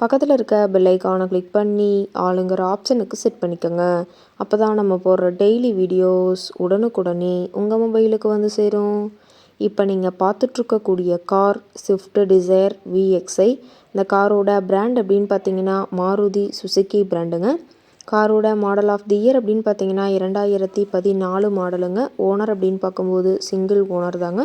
பக்கத்தில் இருக்க பெல் ஐக்கானை கிளிக் பண்ணி ஆளுங்கிற ஆப்ஷனுக்கு செட் பண்ணிக்கோங்க. அப்போ தான் நம்ம போடுற டெய்லி வீடியோஸ் உடனுக்குடனே உங்கள் மொபைலுக்கு வந்து சேரும். இப்போ நீங்கள் பார்த்துட்ருக்கக்கூடிய கார் ஸ்விஃப்ட் டிசைர் விஎக்ஸ்ஐ இந்த காரோட பிராண்ட் அப்படின்னு பார்த்தீங்கன்னா மாருதி சுசுக்கி பிராண்டுங்க காரோட மாடல் ஆஃப் தி இயர் அப்படின்னு பார்த்தீங்கன்னா இரண்டாயிரத்தி பதினாலு மாடலுங்க ஓனர் அப்படின்னு பார்க்கும்போது சிங்கிள் ஓனர் தாங்க.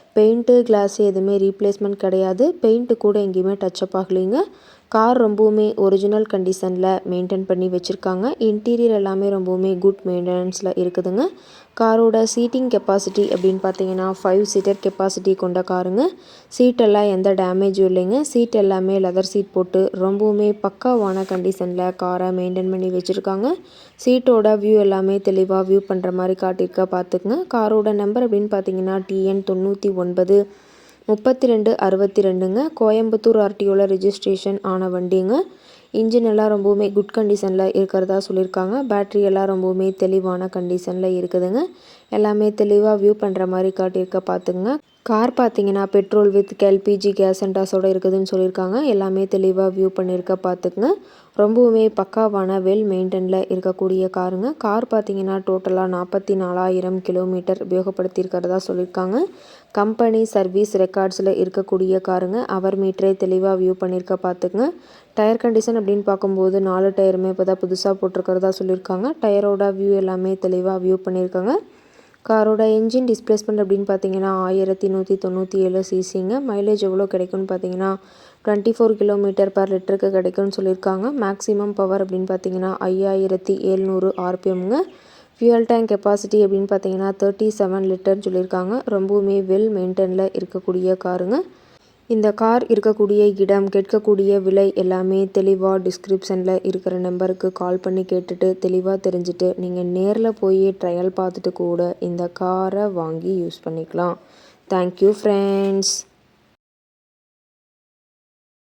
பெயிண்ட்டு கிளாஸ் எதுவுமே ரீப்ளேஸ்மெண்ட் கிடையாது. பெயிண்ட்டு கூட எங்கேயுமே டச்சப் ஆகலைங்க. கார் ரொம்பவுமே ஒரிஜினல் கண்டிஷனில் மெயின்டைன் பண்ணி வச்சுருக்காங்க. இன்டீரியர் எல்லாமே ரொம்பவுமே குட் மெயின்டெனன்ஸில் இருக்குதுங்க. காரோட சீட்டிங் கெப்பாசிட்டி அப்படின்னு பார்த்தீங்கன்னா ஃபைவ் சீட்டர் கெப்பாசிட்டி கொண்ட காருங்க. சீட்டெல்லாம் எந்த டேமேஜும் இல்லைங்க. சீட் எல்லாமே லெதர் சீட் போட்டு ரொம்பவுமே பக்காவான கண்டிஷனில் காரை மெயின்டைன் பண்ணி வச்சுருக்காங்க. சீட்டோட வியூ எல்லாமே தெளிவாக வியூ பண்ணுற மாதிரி காட்டியிருக்கா பார்த்துக்குங்க காரோட நம்பர் அப்படின்னு பார்த்தீங்கன்னா டிஎன் தொண்ணூற்றி ஒன்பது முப்பத்தி ரெண்டு அறுபத்தி ரெண்டுங்க கோயம்புத்தூர் ஆர்டிஓவில் ரிஜிஸ்ட்ரேஷன் ஆன வண்டிங்க. இன்ஜின் எல்லாம் ரொம்பவுமே குட் கண்டிஷனில் இருக்கிறதா சொல்லியிருக்காங்க. பேட்ரி எல்லாம் ரொம்பவுமே தெளிவான கண்டிஷனில் இருக்குதுங்க. எல்லாமே தெளிவாக வியூ பண்ணுற மாதிரி காட்டியிருக்க பார்த்துங்க கார் பார்த்தீங்கன்னா பெட்ரோல் வித் எல்பிஜி கேஸ் சென்டாஸோடு இருக்குதுன்னு சொல்லியிருக்காங்க. எல்லாமே தெளிவாக வியூ பண்ணியிருக்க பார்த்துக்குங்க. ரொம்பவுமே பக்காவான வெல் மெயின்டெனில் இருக்கக்கூடிய காருங்க. கார் பார்த்தீங்கன்னா டோட்டலாக நாற்பத்தி நாலாயிரம் கிலோமீட்டர் உபயோகப்படுத்தியிருக்கிறதா சொல்லியிருக்காங்க. கம்பெனி சர்வீஸ் ரெக்கார்ட்ஸில் இருக்கக்கூடிய காருங்க. அவர் மீட்டரே தெளிவாக வியூ பண்ணியிருக்க பார்த்துக்குங்க. டயர் கண்டிஷன் அப்படின்னு பார்க்கும்போது நாலு டயருமே இப்போ தான் புதுசாக போட்டிருக்கிறதா சொல்லியிருக்காங்க. டயரோட வியூ எல்லாமே தெளிவாக வியூ பண்ணியிருக்காங்க. காரோட என்ஜின் டிஸ்பிளேஸ்மெண்ட் அப்படின்னு பார்த்தீங்கன்னா ஆயிரத்தி நூற்றி தொண்ணூற்றி ஏழு சிசிங்க. மைலேஜ் எவ்வளோ கிடைக்கும்னு பார்த்தீங்கன்னா டுவெண்ட்டி ஃபோர் கிலோமீட்டர் பர் லிட்டருக்கு கிடைக்கும்னு சொல்லியிருக்காங்க. மேக்ஸிமம் பவர் அப்படின்னு பார்த்தீங்கன்னா ஐயாயிரத்தி எழுநூறு ஆர்பிஎம்ங்க. ஃபியூயல் டேங்க் கெப்பாசிட்டி அப்படின்னு பார்த்தீங்கன்னா தேர்ட்டி செவன் லிட்டர்னு சொல்லியிருக்காங்க. ரொம்பவுமே வெல் மெயின்டைனில் இருக்கக்கூடிய காருங்க. இந்த கார் இருக்கக்கூடிய இடம் கேட்கக்கூடிய விலை எல்லாமே தெளிவாக டிஸ்கிரிப்ஷனில் இருக்கிற நம்பருக்கு கால் பண்ணி கேட்டுட்டு தெளிவாக தெரிஞ்சுட்டு நீங்கள் நேரில் போய் ட்ரையல் பார்த்துட்டு கூட இந்த காரை வாங்கி யூஸ் பண்ணிக்கலாம். Thank you friends